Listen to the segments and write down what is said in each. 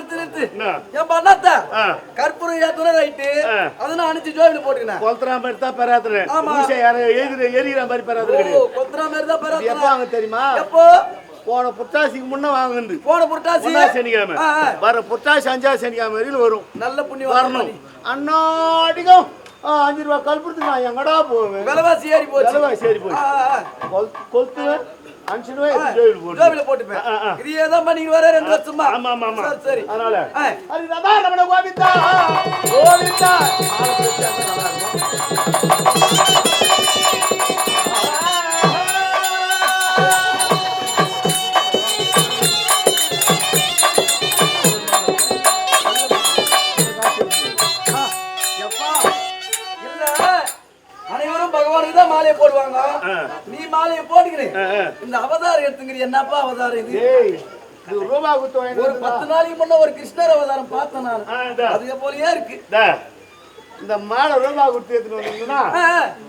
நிறுத்து நிறுத்து? என் பண்ணாத்த. கற்பூரம் ஏத்துன ரைட்டு. ஆ. அதை நான் அனுப்பிச்சு ஜோபில போட்டுக்கினேன். கொல்த்துறா மாதிரி தான் பெறாதுரு ஆமா. எதிர எரியிற மாதிரி பெறாது கொத்துறா மாதிரி தான் இது எப்போ வாங்க தெரியுமா? எப்போ? போன புத்தாசிக்கு முன்ன வாங்குது போன புரட்டாசி சனிக்கிழமை. வர புத்தாசி அஞ்சா சனிக்கிழமை வரையில் வரும். நல்ல புண்ணியம் வரணும். அண்ணாடிக்கும் ஆ, அஞ்சு ரூபா கல்புறத்துக்கு நான் எங்கடா போவேன்? விலைவாசி ஏறி போச்சு. விலைவா சரி போய் ஆ, ஆ, ஆ. கொளுத்துவேன் அஞ்சு ரூபாய் ஜோபில் போட்டு ஜோபில போட்டுப்பேன். இது ஏதோ பண்ணிட்டு வர ரெண்டு வருஷமா ஆமா ஆமா ஆமா. சரி சரி. அதனால. ஆ. ஹரிதாதா ரமண கோவிந்தா கோவிந்தா பகவானுக்கு தான் மாலையை போடுவாங்க. நீ மாலையை போட்டுக்கிறேன். இந்த அவதாரம் எடுத்துக்கிறீ என்னப்பா அவதாரம் இது ஒரு. பத்து நாளைக்கு முன்ன ஒரு கிருஷ்ணர் அவதாரம் பார்த்தேன் நான் ஆ, இதா. அது போலயே இருக்கு இந்தா, மாலை ரூபா குத்து எடுத்துட்டு வந்தீங்கன்னா.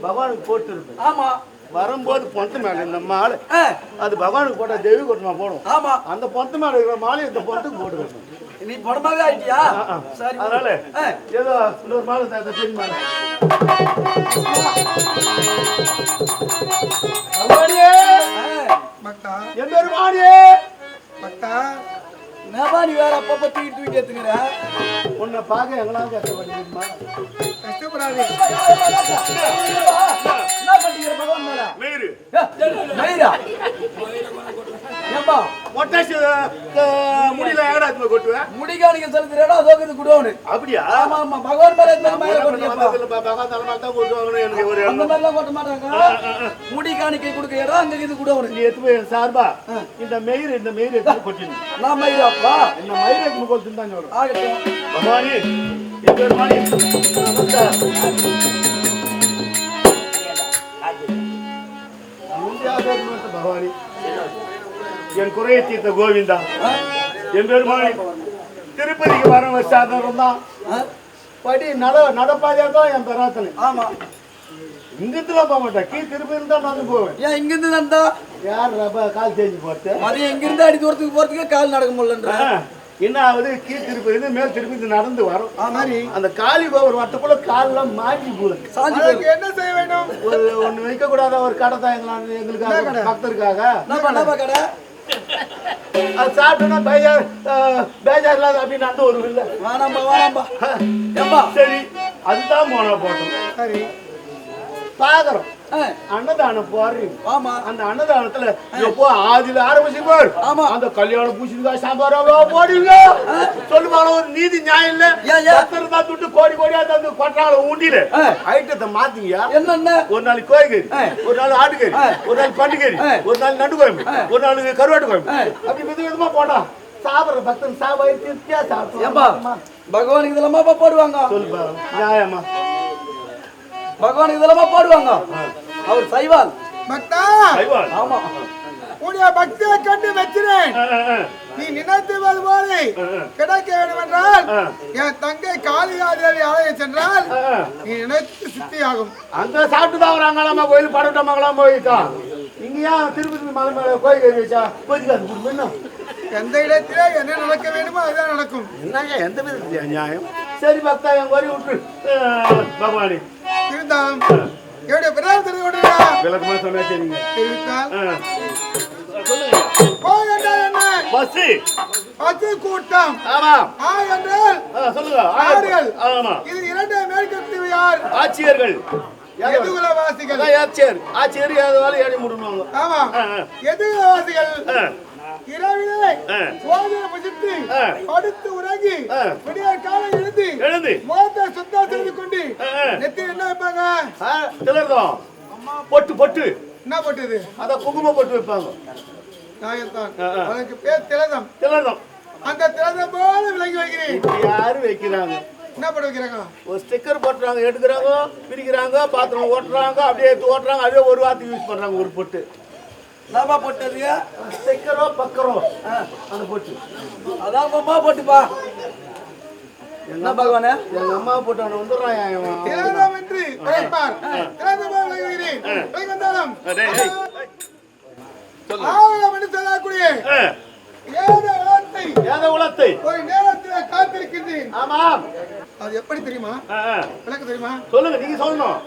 பகவானுக்கு போட்டு இருப்பேன் ஆமா வரும்போது பொந்து மேல இந்த மாலை ஆ, அது பகவானுக்கு போட்டா தெய்வ கொட்டமா போடும் ஆமா அந்த பொந்து மேல இருக்கிற மாலை இந்த பொந்துக்கு போட்டு நீ படமாவே ஆயிட்டியா சரி அதனால ஆ. ஏதோ இன்னொரு மாலை தான் இந்த பெரிய மாலை எந்த ஒரு மாடியே நீ வேற அப்பப்ப தூக்கி தூக்கி எடுத்துக்கிற உன்னை பார்க்க எங்கெல்லாம் கஷ்டப்படுமா கஷ்டப்படாதே மயிரா? முடியல எங்கடா போய் கொட்டுவேன் முடிகாணிக்க செலுத்துறா அதோக்கு குடோனு அப்படியா? ஆமா ஆமா பகவான் மேல பகவான் தலைமையில் தான் கொட்டுவாங்கன்னு எனக்கு ஒரு அந்த மாதிரிலாம் கொட்ட மாட்டாங்க முடி காணிக்கை கொடுக்க இடம் அங்க இது குடோனு நீ எடுத்து போய் சார்பா? இந்த மயிர் இந்த மயிர் நான் மயிராப்பா? இந்த மயிர் எடுத்து கொட்டு தான் சொல்றேன். ஆகட்டும். பகவானி என் பேர் மாணி பகவானி என் குறையை தீர்த்த கோவிந்தா என் பேர் மாணி திருப்பதிக்கு வர வச்சாதான் தான்? படி நட நடப்பாதையா தான் என் பெறாத்தனை ஆமா இங்கிட்டுலாம் போக மாட்டேன் கீ திருப்பதி தான் நான் போவேன் ஏன் இங்கிருந்து நந்தா யார் கால் தேஞ்சு போட்டு மதியம் இங்கிருந்து அடி தூரத்துக்கு போறதுக்கு கால் நடக்க முடியலன்ற என்ன ஆகுது கீ திருப்பதி மேல் திருப்பதி நடந்து வரும். மாதிரி அந்த காளி கோபுரம் வட்டக்குள்ள கால்லாம் மாட்டி போகுது சாஞ்சி அதுக்கு போயிரு. என்ன செய்ய வேண்டும்? ஒரு ஒண்ணு வைக்க கூடாத ஒரு கடை தான் எங்களால எங்களுக்காக பக்தருக்காக. அது சாப்பிட்டோன்னா பேஜார் பேஜார் இல்லாத அப்படின்னு அந்த ஒரு இல்லை வேணாம்பா வேணாம்பா ஏப்பா சரி அதுதான் போனா போட்டோம். சரி. பாக்குறோம். ஆ, அன்னதானம் போடுறீங்க ஆமா. அந்த அன்னதானத்துல எப்போ ஆதியில ஆரம்பிச்சு ஆமா. அந்த கல்யாணம் பூசிருக்கா சாம்பாராவோ போடுங்க சொல்லுவாங்க ஒரு நீதி நியாயம் இல்ல? பக்தர் தான் துட்டு கோடி கோடியா தந்து கொட்டாங்கள உண்டியில ஆ. ஐட்டத்தை மாத்தீங்க. என்னென்ன? ஒரு நாளைக்கு கோழிக்கறி. ஒரு நாள் ஆட்டுக்கறி. ஒரு நாள் பண்டிகறி. ஒரு நாள் நண்டு குழம்பு ஒரு நாள் கருவாட்டு குழம்பு. அப்படி வித விதமா போட்டா சாப்பிடுற பக்தன் சாப்பாடு திருப்தியா ஏப்பா சாப்பிடுவான் பகவானுக்கு இதெல்லாமா போடுவாங்க? சொல்லுப்பா நியாயமா? பகவானுக்கு இதெல்லாமா போடுவாங்க? அவர் சைவால். பக்தா! ஐவான். ஆமா. உடைய பக்தியை கண்டு வச்சினேன். நீ நினைத்தது போல கிடைக்க வேண்டும் என்றால் என் தங்கை காளிகாதேவி ஆலயம் சென்றால். நீ நினைத்து சித்தியாகும். அங்க சாப்பிட்டு தான் வராங்களாமா கோயில் படட்டமாங்களாம் போயிட்டான் இங்க ஏன் திருப்பதி மலை மேல கோயில் கறி வச்சா? என்ன? எந்த இடத்திலே என்ன நடக்க வேண்டுமோ அதுதான் நடக்கும். என்னங்க எந்த விதத்துல நியாயம் சரி பக்தா என் கோரி விட்டு பகவானி இருந்தாலும் என்னுடைய பிறகு தெரிந்து கொண்டிருக்கா விளக்கமா சொன்னா சரிங்க தெரிவித்தால் ஆ. சொல்லுங்க போய் என்றால் என்ன பஸ் பத்து கூட்டம் ஆமா ஆ என்றால் ஆ, சொல்லுங்க ஆறுகள். ஆமா இது இரண்டு மேற்கத்தியவை யார் ஆட்சியர்கள் யார் யார்? எதுகுலவாசிகள் ஆட்சியர் ஆட்சியர் ஏதாவது ஏறி முடிவாங்க ஆமா. எதுகுலவாசிகள். இரவிலே. சோதனை புசித்து ஆ. படுத்து உறங்கி ஆ. விடியற் காலை எழுந்து முகத்தை சுத்தம். நெத்தி என்ன வைப்பாங்க? ஆ, திலர்தான் பொட்டு பொட்டு. என்ன போட்டது அதான் குங்கும பொட்டு வைப்பாங்க. அதுக்கு பேர் திலதம் திலர்தான் அந்த திலதம் போல விளங்கி வைக்கிறேன். யாரு வைக்கிறாங்க? என்ன போட்டு வைக்கிறாங்க? ஒரு ஸ்டிக்கர் போட்டுறாங்க எடுக்கிறாங்க பிரிக்கிறாங்க பாத்திரம் ஓட்டுறாங்க அப்படியே எடுத்து ஓட்டுறாங்க அதே ஒரு வாரத்துக்கு யூஸ் பண்றாங்க ஒரு பொட்டு. என்னப்பா போட்டது ஸ்டிக்கரோ பக்கரோ? அந்த பொட்டு. அதான் அம்மா போட்டுப்பா. என்ன பகவானே? எங்க அம்மா போட்டு அவனை வந்துடுறான் இவன். ஆவலம் என்று சொல்லக்கூடிய ஏத ஏத உலத்தை ஒரு நேரத்தில் ஆமாம். அது எப்படி தெரியுமா. விளக்க தெரியுமா? சொல்லுங்க நீங்க சொல்லணும்.